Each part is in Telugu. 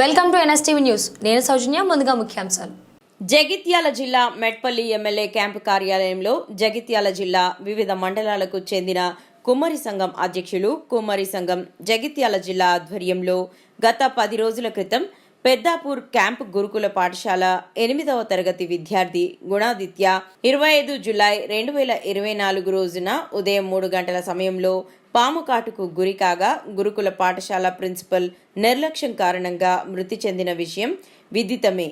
Welcome to NSTV news. నేను సౌజన్య ముందుగా ముఖ్యాంశాలు. జగిత్యాల జిల్లా మెట్పల్లి ఎమ్మెల్యే క్యాంపు కార్యాలయంలో జగిత్యాల జిల్లా వివిధ మండలాలకు చెందిన కుమ్మరి సంఘం అధ్యక్షులు కుమ్మరి సంఘం జగిత్యాల జిల్లా ఆధ్వర్యంలో గత పది రోజుల క్రితం పెద్దాపూర్ క్యాంప్ గురుకుల పాఠశాల ఎనిమిదవ తరగతి విద్యార్థి గుణాదిత్య ఇరవై ఐదు జులై రెండు వేల ఇరవై నాలుగు రోజున ఉదయం మూడు గంటల సమయంలో పాము కాటుకు గురి కాగా గురుకుల పాఠశాల ప్రిన్సిపల్ నిర్లక్ష్యం కారణంగా మృతి చెందిన విషయం విదితమే.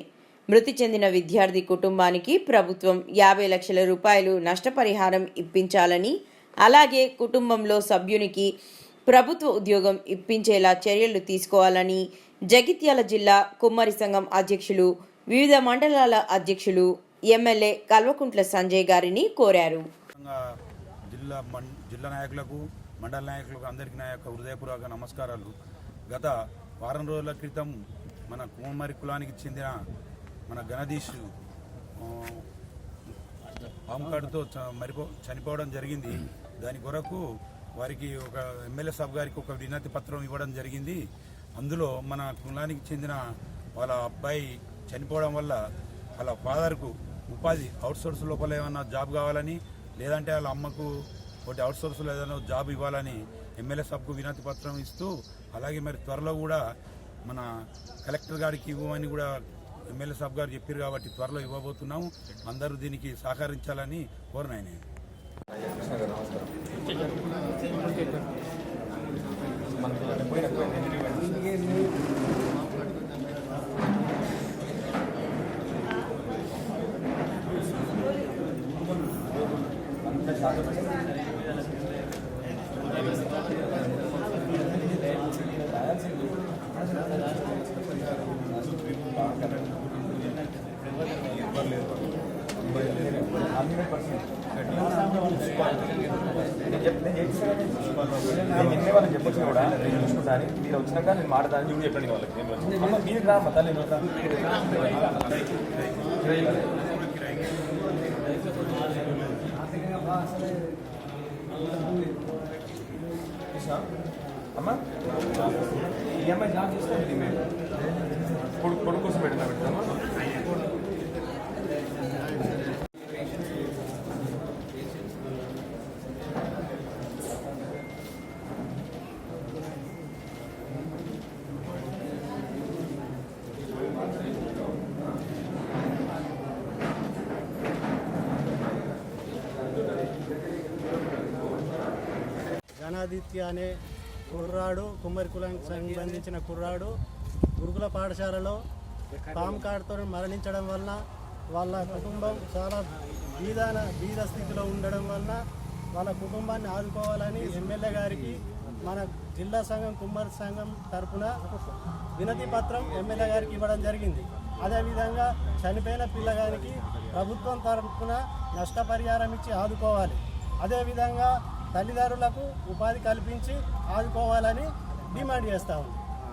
మృతి చెందిన విద్యార్థి కుటుంబానికి ప్రభుత్వం యాభై లక్షల రూపాయలు నష్టపరిహారం ఇప్పించాలని అలాగే కుటుంబంలో సభ్యునికి ప్రభుత్వ ఉద్యోగం ఇప్పించేలా చర్యలు తీసుకోవాలని జగిత్యాల జిల్లా కుమ్మరి సంఘం అధ్యక్షులు వివిధ మండలాల అధ్యక్షులు ఎమ్మెల్యే కల్వకుంట్ల సంజయ్ గారిని కోరారు. జిల్లా మం జిల్లా నాయకులకు మండల నాయకులకు అందరికీ నా యొక్క హృదయపూర్వక నమస్కారాలు. గత వారం రోజుల క్రితం మన కుమ్మరి కులానికి చెందిన మన గణదీష్ ఆ, పాముకాడుతో చ- మరిపో చనిపోవడం జరిగింది. దాని కొరకు వారికి ఒక ఎమ్మెల్యే సాబ్ గారికి ఒక వినతి పత్రం ఇవ్వడం జరిగింది. అందులో మన కులానికి చెందిన వాళ్ళ అబ్బాయి చనిపోవడం వల్ల వాళ్ళ ఫాదర్కు ఉపాధి అవుట్సోర్స్ లోపల ఏమన్నా జాబ్ కావాలని లేదంటే వాళ్ళ అమ్మకు ఒకటి అవుట్సోర్స్లో ఏదైనా జాబ్ ఇవ్వాలని ఎమ్మెల్యే సభకు వినతి పత్రం ఇస్తూ అలాగే మరి త్వరలో కూడా మన కలెక్టర్ గారికి ఇవ్వమని కూడా ఎమ్మెల్యే సభ గారు చెప్పారు కాబట్టి త్వరలో ఇవ్వబోతున్నాము. అందరూ దీనికి సహకరించాలని కోరినాయన నేను చెప్- చెప్పొచ్చు కూడా నేను మీరు వచ్చినాక నేను మాట్లాడాలని చూడు చెప్పండి వాళ్ళకి నేను అమ్మ మీరు రా మతాలు తల్లి అమ్మ ఈ అమ్మాయి జాబ్ చేస్తుంది మేము కొడుకు కొడుకు కోసం పెట్టినా పెడతామా ఘనాదిత్య అనే కుర్రాడు కుమ్మరి కులానికి సంబంధించిన కుర్రాడు గురుకుల పాఠశాలలో పాము కాటుతో మరణించడం వలన వాళ్ళ కుటుంబం చాలా బీదాన బీద స్థితిలో ఉండడం వలన వాళ్ళ కుటుంబాన్ని ఆదుకోవాలని ఎమ్మెల్యే గారికి మన జిల్లా సంఘం కుమ్మరి సంఘం తరఫున వినతి పత్రం ఎమ్మెల్యే గారికి ఇవ్వడం జరిగింది. అదేవిధంగా చనిపోయిన పిల్లగానికి ప్రభుత్వం తరఫున నష్టపరిహారం ఇచ్చి ఆదుకోవాలి. అదేవిధంగా తల్లిదండ్రులకు ఉపాధి కల్పించి ఆదుకోవాలని డిమాండ్ చేస్తా ఉంది.